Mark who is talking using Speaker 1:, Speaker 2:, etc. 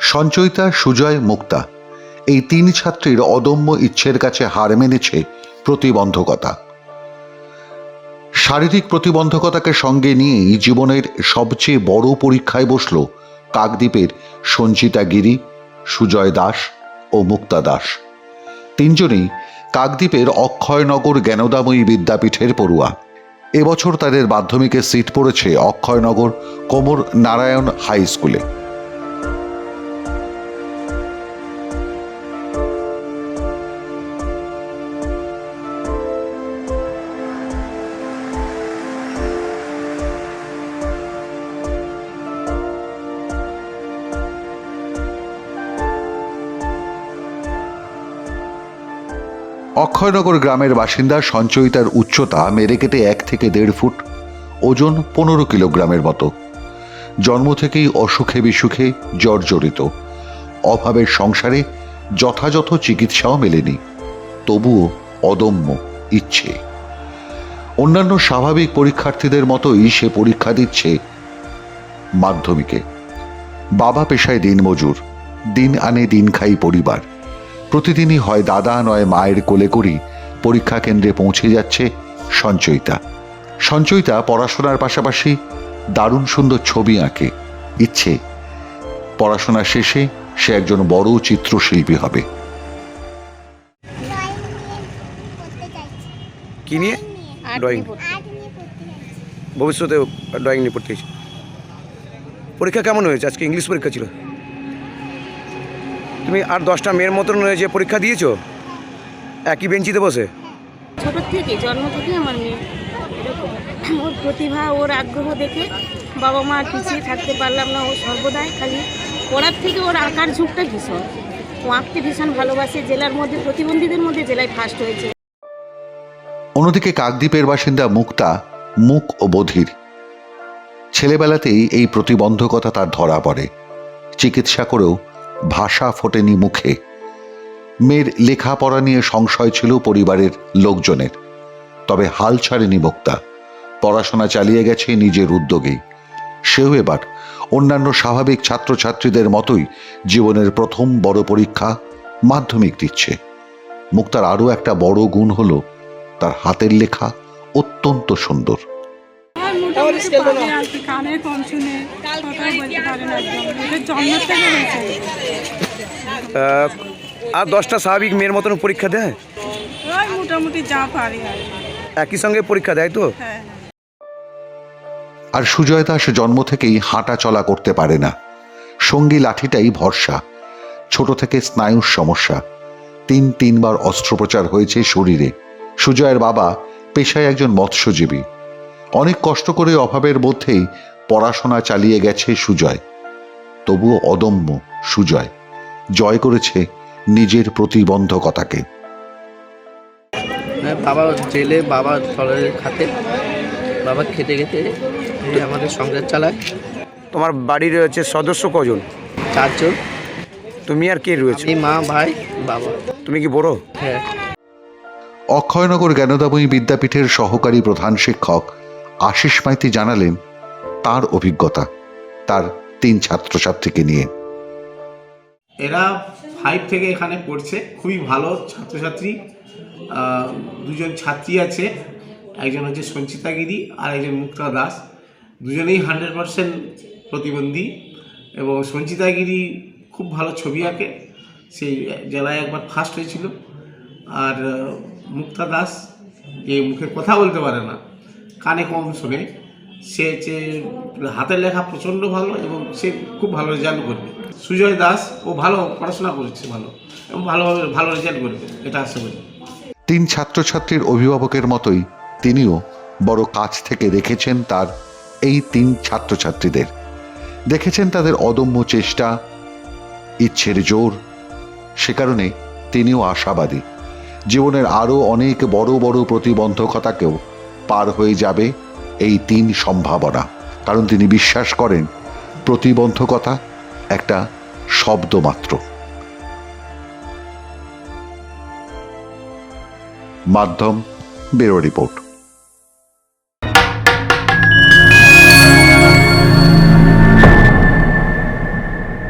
Speaker 1: সঞ্চয়িতা সুজয় মুক্তা। এই তিন ছাত্রীর অদম্য ইচ্ছের কাছে হার মেনেছে প্রতিবন্ধকতা। শারীরিক প্রতিবন্ধকতাকে সঙ্গে নিয়েই জীবনের সবচেয়ে বড় পরীক্ষায় বসল কাকদ্বীপের সঞ্চিতা গিরি, সুজয় দাস ও মুক্তা দাস। তিনজনেই কাকদ্বীপের অক্ষয়নগর জ্ঞানদাময়ী বিদ্যাপীঠের পড়ুয়া। এবছর তাদের মাধ্যমিকের সিট পড়েছে অক্ষয়নগর কোমর নারায়ণ হাই স্কুলে। অক্ষয়নগর গ্রামের বাসিন্দা সঞ্চয়িতার উচ্চতা মেরে কেটে এক থেকে দেড় ফুট, ওজন পনেরো কিলোগ্রামের মতো। জন্ম থেকেই অসুখে বিসুখে জর্জরিত। অভাবের সংসারে যথাযথ চিকিৎসাও মেলেনি, তবুও অদম্য ইচ্ছে। অন্যান্য স্বাভাবিক পরীক্ষার্থীদের মতোই সে পরীক্ষা দিচ্ছে মাধ্যমিকে। বাবা পেশায় দিনমজুর, দিন আনে দিন খাই পরিবার। প্রতিদিনই হয় দাদা নয় মায়ের কোলে করি। পরীক্ষা কেন্দ্রে পৌঁছে যাচ্ছে সঞ্চয়িতা। সঞ্চয়িতা পড়াশোনার পাশাপাশি দারুণ সুন্দর ছবি আঁকে। ইচ্ছে। পড়াশোনা শেষে সে একজন বড় চিত্রশিল্পী হবে।
Speaker 2: কি নিয়ে? ড্রয়িং ভবিষ্যতে ড্রয়িং নিয়ে পড়তে পরীক্ষা কেমন হয়েছে? আজকে ইংলিশ পরীক্ষা ছিল। তুমি আর দশটা মেয়ের মতন যে পরীক্ষা দিয়েছ? একই বেঞ্চিতে বসে?
Speaker 3: ছোটোর থেকে জন্ম থেকে আমার মেয়ে। ওর প্রতিভা ওর আগ্রহ দেখে বাবা মা আর পিছিয়ে থাকতে পারলাম না ও সর্বদাই খালি। পড়ার থেকে ওর আঁকার ঝুঁকটা ভীষণ। ও আঁকতে ভীষণ ভালোবাসে জেলার মধ্যে প্রতিবন্ধীদের মধ্যে জেলায় ফার্স্ট হয়েছে।
Speaker 1: অন্যদিকে কাকদ্বীপের বাসিন্দা মুক্তা মুখ ও বধির। ছেলেবেলাতেই এই প্রতিবন্ধকতা তার ধরা পড়ে। চিকিৎসা করেও ভাষা ফোটেনি মুখে। মেয়ের লেখাপড়া নিয়ে সংশয় ছিল পরিবারের লোকজনের। তবে হাল ছাড়েনি মুক্তা পড়াশোনা চালিয়ে গেছে নিজের উদ্যোগেই। সেও এবার অন্যান্য স্বাভাবিক ছাত্রছাত্রীদের মতোই জীবনের প্রথম বড় পরীক্ষা মাধ্যমিক দিচ্ছে। মুক্তার আরও একটা বড় গুণ হল, তার হাতের লেখা অত্যন্ত সুন্দর।
Speaker 4: আর কি কানে কম শুনে কথাই বলতে পারে না একদম। জন্ম থেকে হয়েছে।
Speaker 2: আর দশটা স্বাভাবিক মেয়ের মতন পরীক্ষা দেয়?
Speaker 4: ওই মোটামুটি যা পারি আর কি।
Speaker 2: একই সঙ্গে পরীক্ষা দেয় তো?
Speaker 4: হ্যাঁ
Speaker 1: আর সুজয় দাস জন্ম থেকেই হাঁটা চলা করতে পারে না। সঙ্গী লাঠিটাই ভরসা। ছোট থেকে স্নায়ুর সমস্যা। তিন তিনবার অস্ত্রোপচার হয়েছে শরীরে। সুজয়ের বাবা পেশায় একজন মৎস্যজীবী। অনেক কষ্ট করে অভাবের মধ্যেই পড়াশোনা চালিয়ে গেছে সুজয়। তবুও অদম্য সুজয়। জয় করেছে নিজের প্রতিবন্ধকতাকে।
Speaker 5: হ্যাঁ বাবা জেলে বাবা তলের খাতে বাবা খেতে খেতে আমাদের সংসার চালায়।
Speaker 2: তোমার বাড়ির রয়েছে সদস্য কজন?
Speaker 5: চারজন।
Speaker 2: তুমি আর কে রয়েছে?
Speaker 5: মা ভাই বাবা।
Speaker 2: তুমি কি বড়?
Speaker 5: হ্যাঁ।
Speaker 1: অক্ষয়নগর জ্ঞানদাময়ী বিদ্যাপীঠের সহকারী প্রধান শিক্ষক আশিস মাইতি জানালেন তার অভিজ্ঞতা, তার তিন ছাত্রছাত্রীকে নিয়ে।
Speaker 6: এরা ফাইভ থেকে এখানে পড়ছে, খুবই ভালো ছাত্রছাত্রী। দুজন ছাত্রী আছে, একজন হচ্ছে সঞ্চিতা গিরি আর একজন মুক্তা দাস। দুজনেই হান্ড্রেড পারসেন্ট প্রতিবন্ধী এবং সঞ্চিতা গিরি খুব ভালো ছবি আঁকে সেই জেলায় একবার ফার্স্ট হয়েছিল। আর, মুক্তা দাস যে মুখে কথা বলতে পারে না কানে কম শোনে। সে যে হাতের লেখা প্রচণ্ড ভালো এবং সে খুব ভালো রেজাল্ট করবে। সুজয় দাস, ও ভালো পড়াশোনা করেছে ভালো এবং ভালোভাবে ভালো রেজাল্ট করবে, এটা আশা করি।
Speaker 1: তিন ছাত্রছাত্রীর অভিভাবকের মতোই তিনিও বড় কাছ থেকে দেখেছেন তার এই তিন ছাত্রছাত্রীদের। দেখেছেন তাদের অদম্য চেষ্টা, ইচ্ছের জোর, সে কারণে তিনিও আশাবাদী। জীবনের আরও অনেক বড় বড় প্রতিবন্ধকতাকেও পার হয়ে যাবে এই তিন সম্ভাবনা। কারণ তিনি বিশ্বাস করেন, প্রতিবন্ধকতা একটা শব্দ মাত্র। মাধ্যম বেরো রিপোর্ট।